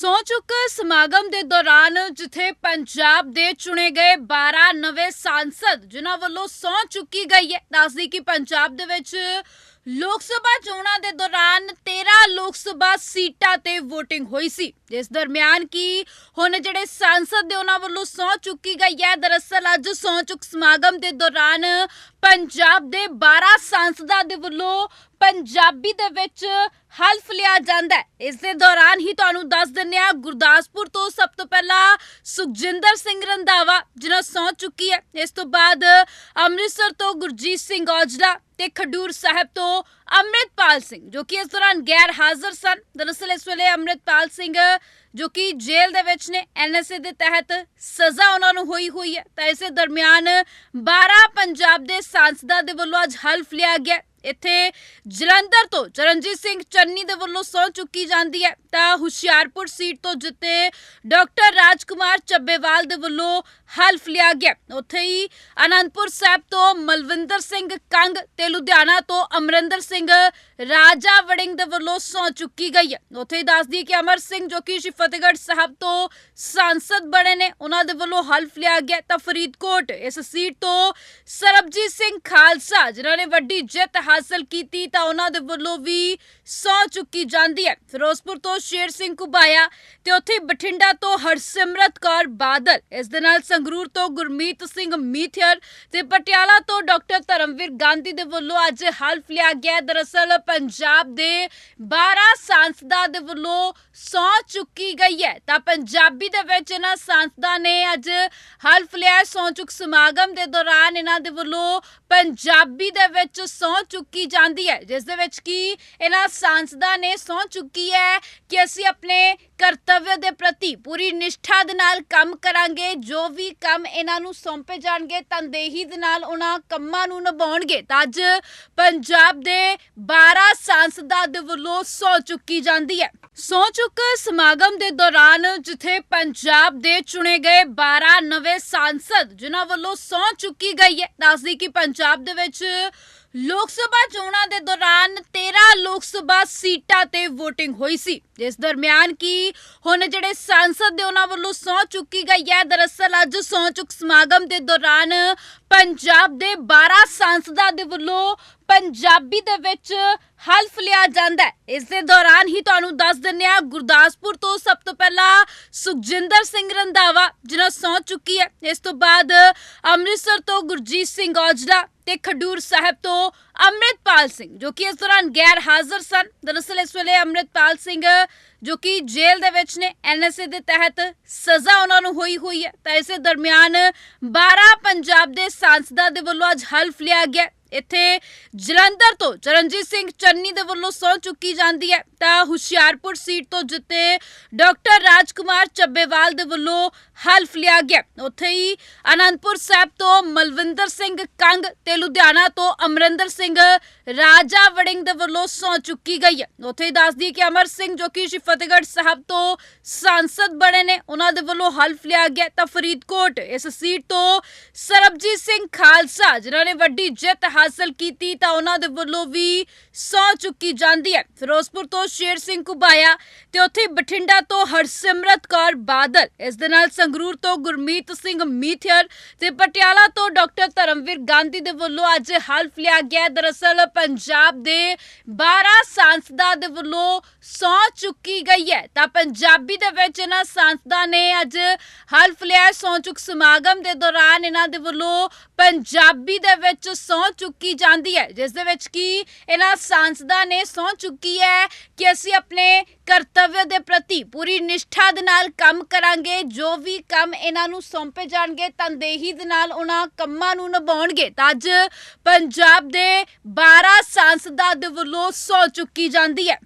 ਸੌ ਚੁੱਕ ਸਮਾਗਮ ਦੇ ਦੌਰਾਨ ਜਿੱਥੇ ਪੰਜਾਬ ਦੇ ਚੁਣੇ ਗਏ 12 ਨਵੇਂ ਸਾਂਸਦ, ਜਿਨ੍ਹਾਂ ਵੱਲੋਂ ਸੌ ਚੁੱਕੀ ਗਈ ਹੈ। ਦੱਸਦੀ ਕਿ ਪੰਜਾਬ ਦੇ ਵਿੱਚ ਲੋਕ ਸਭਾ ਚੋਣਾਂ ਦੇ ਦੌਰਾਨ 13 ਲੋਕ ਸਭਾ ਸੀਟਾਂ ਤੇ VOTING ਹੋਈ ਸੀ। ਜਿਸ ਦਰਮਿਆਨ ਕੀ ਹੁਣ ਜਿਹੜੇ ਸਾਂਸਦ ਦੇ ਉਹਨਾਂ ਵੱਲੋਂ ਸੌ ਚੁੱਕੀ ਗਈ ਹੈ। ਦਰਅਸਲ ਅੱਜ ਸੌ ਚੁੱਕ ਸਮਾਗਮ ਦੇ ਦੌਰਾਨ ਪੰਜਾਬ ਦੇ 12 ਸਾਂਸਦਾਂ ਦੇ ਵੱਲੋਂ ਪੰਜਾਬੀ ਦੇ ਵਿੱਚ ਹਲਫ ਲਿਆ ਜਾਂਦਾ ਹੈ। ਇਸ ਦੇ ਦੌਰਾਨ ਹੀ ਤੁਹਾਨੂੰ ਦੱਸ ਦਿੰਨੇ ਆ ਗੁਰਦਾਸਪੁਰ ਤੋਂ ਸਭ ਤੋਂ ਪਹਿਲਾਂ ਸੁਖਜਿੰਦਰ ਸਿੰਘ ਰੰਧਾਵਾ, ਜਿਹਨਾਂ ਸਹੁੰ ਚੁੱਕੀ ਹੈ। ਇਸ ਤੋਂ ਬਾਅਦ ਅੰਮ੍ਰਿਤਸਰ ਤੋਂ ਗੁਰਜੀਤ ਸਿੰਘ ਔਜਲਾ ਤੇ ਖਡੂਰ ਸਾਹਿਬ ਤੋਂ ਅੰਮ੍ਰਿਤਪਾਲ ਸਿੰਘ, ਜੋ ਕਿ ਇਸ ਦੌਰਾਨ ਗੈਰ ਹਾਜ਼ਰ ਸਨ। ਦਰਅਸਲ ਇਸ ਵੇਲੇ ਅੰਮ੍ਰਿਤਪਾਲ ਸਿੰਘ, ਜੋ ਕਿ ਜੇਲ੍ਹ ਦੇ ਵਿੱਚ ਨੇ ਐਨਐਸਏ ਦੇ ਤਹਿਤ ਸਜ਼ਾ ਉਹਨਾਂ ਨੂੰ ਹੋਈ ਹੋਈ ਹੈ। ਤਾਂ ਇਸੇ ਦਰਮਿਆਨ 12 ਪੰਜਾਬ ਦੇ ਸਾਂਸਦਾਂ ਦੇ ਵੱਲੋਂ ਅੱਜ ਹਲਫ ਲਿਆ ਗਿਆ ਇੱਥੇ ਜਲੰਧਰ ਤੋਂ ਚਰਨਜੀਤ ਸਿੰਘ ਚੰਨੀ ਦੇ ਵੱਲੋਂ ਸਹੁੰ ਚੁੱਕੀ ਜਾਂਦੀ ਹੈ। ਤਾਂ ਹੁਸ਼ਿਆਰਪੁਰ ਸੀਟ ਤੋਂ ਜਿੱਤੇ ਡਾਕਟਰ ਰਾਜਕੁਮਾਰ ਚੱਬੇਵਾਲ ਦੇ ਵੱਲੋਂ ਹਲਫ ਲਿਆ ਗਿਆ। ਉੱਥੇ ਹੀ ਅਨੰਦਪੁਰ ਸਾਹਿਬ ਤੋਂ ਮਲਵਿੰਦਰ ਸਿੰਘ ਕੰਗ ਤੇ ਲੁਧਿਆਣਾ ਤੋਂ ਅਮਰਿੰਦਰ ਸਿੰਘ ਰਾਜਾ ਵੜਿੰਗ ਦੇ ਵੱਲੋਂ ਸਹੁੰ ਚੁੱਕੀ ਗਈ ਹੈ। ਉੱਥੇ ਹੀ ਦੱਸਦੀ ਕਿ ਅਮਰ ਸਿੰਘ ਜੋ ਕਿ ਸ਼੍ਰੀ ਫਤਿਹਗੜ੍ਹ ਸਾਹਿਬ ਤੋਂ ਸਾਂਸਦ ਬਣੇ ਨੇ, ਉਹਨਾਂ ਦੇ ਵੱਲੋਂ ਹਲਫ ਲਿਆ ਗਿਆ ਤਾਂ ਫਰੀਦਕੋਟ। ਇਸ ਸੀਟ ਤੋਂ ਸਰਬਜੀਤ ਸਿੰਘ ਖਾਲਸਾ, ਜਿਨ੍ਹਾਂ ਨੇ ਵੱਡੀ ਜਿੱਤ ਹਾਸਲ ਕੀਤੀ ਤਾਂ ਉਹਨਾਂ ਦੇ ਵੱਲੋਂ ਵੀ ਸਹੁੰ ਚੁੱਕੀ ਜਾਂਦੀ ਹੈ। ਫਿਰੋਜ਼ਪੁਰ ਤੋਂ ਸ਼ੇਰ ਸਿੰਘ ਕੁਬਾਇਆ ਤੇ ਉੱਥੇ ਬਠਿੰਡਾ ਤੋਂ ਹਰਸਿਮਰਤ ਕੌਰ ਬਾਦਲ। ਇਸ ਦੇ ਨਾਲ ਸੰਗਰੂਰ ਤੋਂ ਗੁਰਮੀਤ ਸਿੰਘ ਮੀਥਿਅਰ ਤੇ ਪਟਿਆਲਾ ਤੋਂ ਡਾਕਟਰ ਧਰਮਵੀਰ ਗਾਂਧੀ ਦੇ ਵੱਲੋਂ ਅੱਜ ਹਲਫ ਲਿਆ ਗਿਆ ਦਰਅਸਲ ਪੰਜਾਬ ਦੇ 12 ਸਾਂਸਦਾਂ ਦੇ ਵੱਲੋਂ ਸਹੁੰ ਚੁੱਕੀ ਗਈ ਹੈ। ਤਾਂ ਪੰਜਾਬੀ ਦੇ ਵਿੱਚ ਇਹਨਾਂ ਸਾਂਸਦਾਂ ਨੇ ਅੱਜ ਹਲਫ ਲਿਆ ਹੈ। ਸਹੁੰ ਚੁੱਕ ਸਮਾਗਮ ਦੇ ਦੌਰਾਨ ਇਹਨਾਂ ਦੇ ਵੱਲੋਂ ਪੰਜਾਬੀ ਦੇ ਵਿੱਚ ਸਹੁੰ ਚੁੱਕੀ ਜਾਂਦੀ ਹੈ ਜਿਸ ਦੇ ਵਿੱਚ ਕੀ ਇਹਨਾਂ ਸਾਂਸਦਾਂ ਨੇ ਸਹੁੰ ਚੁੱਕੀ ਹੈ ਕਿ ਅਸੀਂ ਆਪਣੇ ਕਰਤੱਵ ਦੇ ਪ੍ਰਤੀ ਪੂਰੀ ਨਿਸ਼ਠਾ ਦੇ ਨਾਲ ਕੰਮ ਕਰਾਂਗੇ, ਜੋ ਵੀ ਕੰਮ ਇਹਨਾਂ ਨੂੰ ਸੌਂਪੇ ਜਾਣਗੇ, ਤਨਦੇਹੀ ਦੇ ਨਾਲ ਉਹਨਾਂ ਕੰਮਾਂ ਨੂੰ ਨਿਭਾਉਣਗੇ ਤਾਂ ਅੱਜ ਪੰਜਾਬ ਦੇ 12 ਸਾਂਸਦਾਂ ਦੇ ਵੱਲੋਂ ਸਹੁੰ ਚੁੱਕੀ ਜਾਂਦੀ ਹੈ ਸਹੁੰ ਚੁੱਕ ਸਮਾਗਮ ਦੇ ਦੌਰਾਨ ਜਿੱਥੇ ਪੰਜਾਬ ਦੇ ਚੁਣੇ ਗਏ 12 ਨਵੇਂ ਸਾਂਸਦ, ਜਿਨ੍ਹਾਂ ਵੱਲੋਂ ਸਹੁੰ ਚੁੱਕੀ ਗਈ ਹੈ। ਦੱਸਦੀ ਕਿ ਪੰਜਾਬ ਦੇ ਵਿੱਚ ਲੋਕ ਸਭਾ ਚੋਣਾਂ ਦੇ ਦੌਰਾਨ 13 ਲੋਕ ਸਭਾ ਸੀਟਾਂ ਤੇ VOTING ਹੋਈ ਸੀ। ਜਿਸ ਦਰਮਿਆਨ ਕੀ ਹੁਣ ਜਿਹੜੇ ਸਾਂਸਦ ਦੇ ਉਹਨਾਂ ਵੱਲੋਂ ਸਹੁੰ ਚੁੱਕੀ ਗਈ ਹੈ, ਦਰਅਸਲ ਅੱਜ ਸਹੁੰ ਚੁੱਕ ਸਮਾਗਮ ਦੇ ਦੌਰਾਨ ਪੰਜਾਬ ਦੇ 12 ਸਾਂਸਦਾਂ ਦੇ ਵੱਲੋਂ ਪੰਜਾਬੀ ਦੇ ਵਿੱਚ ਹਲਫ ਲਿਆ ਜਾਂਦਾ ਹੈ। ਇਸ ਦੇ ਦੌਰਾਨ ਹੀ ਤੁਹਾਨੂੰ ਦੱਸ ਦਿੰਨੇ ਆ ਗੁਰਦਾਸਪੁਰ ਤੋਂ ਸਭ ਤੋਂ ਪਹਿਲਾਂ ਸੁਖਜਿੰਦਰ ਸਿੰਘ ਰੰਧਾਵਾ, ਜਿਹਨਾਂ ਸਹੁੰ ਚੁੱਕੀ ਹੈ। ਇਸ ਤੋਂ ਬਾਅਦ ਅੰਮ੍ਰਿਤਸਰ ਤੋਂ ਗੁਰਜੀਤ ਸਿੰਘ ਔਜਲਾ ਤੇ ਖਡੂਰ ਸਾਹਿਬ ਤੋਂ ਅੰਮ੍ਰਿਤਪਾਲ ਸਿੰਘ, ਜੋ ਕਿ ਇਸ ਦੌਰਾਨ ਗੈਰ ਹਾਜ਼ਰ ਸਨ। ਦਰਅਸਲ ਇਸ ਵੇਲੇ ਅੰਮ੍ਰਿਤਪਾਲ ਸਿੰਘ, ਜੋ ਕਿ ਜੇਲ੍ਹ ਦੇ ਵਿੱਚ ਨੇ ਐਨਐਸਏ ਦੇ ਤਹਿਤ ਸਜ਼ਾ ਉਹਨਾਂ ਨੂੰ ਹੋਈ ਹੋਈ ਹੈ। ਤਾਂ ਇਸੇ ਦਰਮਿਆਨ 12 ਪੰਜਾਬ ਦੇ ਸਾਂਸਦਾਂ ਦੇ ਵੱਲੋਂ ਅੱਜ ਹਲਫ ਲਿਆ ਗਿਆ ਇੱਥੇ ਜਲੰਧਰ ਤੋਂ ਚਰਨਜੀਤ ਸਿੰਘ ਚੰਨੀ ਦੇ ਵੱਲੋਂ ਸਹੁੰ ਚੁੱਕੀ ਜਾਂਦੀ ਹੈ। ਤਾਂ ਹੁਸ਼ਿਆਰਪੁਰ ਸੀਟ ਤੋਂ ਜਿੱਤੇ ਡਾਕਟਰ ਰਾਜਕੁਮਾਰ ਚੱਬੇਵਾਲ ਦੇ ਵੱਲੋਂ ਹਲਫ ਲਿਆ ਗਿਆ। ਉੱਥੇ ਹੀ ਅਨੰਦਪੁਰ ਸਾਹਿਬ ਤੋਂ ਮਲਵਿੰਦਰ ਸਿੰਘ ਕੰਗ ਤੇ ਲੁਧਿਆਣਾ ਤੋਂ ਅਮਰਿੰਦਰ ਸਿੰਘ ਰਾਜਾ ਵੜਿੰਗ ਦੇ ਵੱਲੋਂ ਸਹੁੰ ਚੁੱਕੀ ਗਈ ਹੈ। ਉੱਥੇ ਹੀ ਦੱਸਦੀ ਕਿ ਅਮਰ ਸਿੰਘ ਜੋ ਕਿ ਸ਼੍ਰੀ ਫਤਿਹਗੜ੍ਹ ਸਾਹਿਬ ਤੋਂ ਸਾਂਸਦ ਬਣੇ ਨੇ, ਉਹਨਾਂ ਦੇ ਵੱਲੋਂ ਹਲਫ ਲਿਆ ਗਿਆ ਤਾਂ ਫਰੀਦਕੋਟ ਇਸ ਸੀਟ ਤੋਂ ਸਰਬਜੀਤ ਸਿੰਘ ਖਾਲਸਾ, ਜਿਨ੍ਹਾਂ ਨੇ ਵੱਡੀ ਜਿੱਤ ਹਾਸਲ ਕੀਤੀ ਤਾਂ ਉਹਨਾਂ ਦੇ ਵੱਲੋਂ ਵੀ ਸਹੁੰ ਚੁੱਕੀ ਜਾਂਦੀ ਹੈ। ਫਿਰੋਜ਼ਪੁਰ ਤੋਂ ਸ਼ੇਰ ਸਿੰਘ ਕੁਬਾਇਆ ਤੇ ਉੱਥੇ ਬਠਿੰਡਾ ਤੋਂ ਹਰਸਿਮਰਤ ਕੌਰ ਬਾਦਲ। ਇਸ ਦੇ ਨਾਲ ਸੰਗਰੂਰ ਤੋਂ ਗੁਰਮੀਤ ਸਿੰਘ ਮੀਥਿਅਰ ਤੇ ਪਟਿਆਲਾ ਤੋਂ ਡਾਕਟਰ ਧਰਮਵੀਰ ਗਾਂਧੀ ਦੇ ਵੱਲੋਂ ਅੱਜ ਹਲਫ ਲਿਆ ਗਿਆ ਦਰਅਸਲ ਪੰਜਾਬ ਦੇ 12 ਸਾਂਸਦਾਂ ਦੇ ਵੱਲੋਂ ਸਹੁੰ ਚੁੱਕੀ ਗਈ ਹੈ। ਤਾਂ ਪੰਜਾਬੀ ਦੇ ਵਿੱਚ ਇਹਨਾਂ ਸਾਂਸਦਾਂ ਨੇ ਅੱਜ ਹਲਫ ਲਿਆ ਹੈ। ਸਹੁੰ ਚੁੱਕ ਸਮਾਗਮ ਦੇ ਦੌਰਾਨ ਇਹਨਾਂ ਦੇ ਵੱਲੋਂ ਪੰਜਾਬੀ ਦੇ ਵਿੱਚ ਸਹੁੰ ਚੁੱਕੀ ਜਾਂਦੀ ਹੈ, ਜਿਸ ਦੇ ਵਿੱਚ ਕੀ ਇਹਨਾਂ ਸਾਂਸਦਾਂ ਨੇ ਸਹੁੰ ਚੁੱਕੀ ਹੈ ਕਿ ਅਸੀਂ ਆਪਣੇ ਕਰਤੱਵ ਦੇ ਪ੍ਰਤੀ ਪੂਰੀ ਨਿਸ਼ਠਾ ਦੇ ਨਾਲ ਕੰਮ ਕਰਾਂਗੇ, ਜੋ ਵੀ ਕੰਮ ਇਹਨਾਂ ਨੂੰ ਸੌਂਪੇ ਜਾਣਗੇ, ਤਨਦੇਹੀ ਦੇ ਨਾਲ ਉਹਨਾਂ ਕੰਮਾਂ ਨੂੰ ਨਿਭਾਉਣਗੇ। ਤਾਂ ਅੱਜ ਪੰਜਾਬ ਦੇ 12 ਸਾਂਸਦਾਂ ਦੇ ਵੱਲੋਂ ਸਹੁੰ ਚੁੱਕੀ ਜਾਂਦੀ ਹੈ।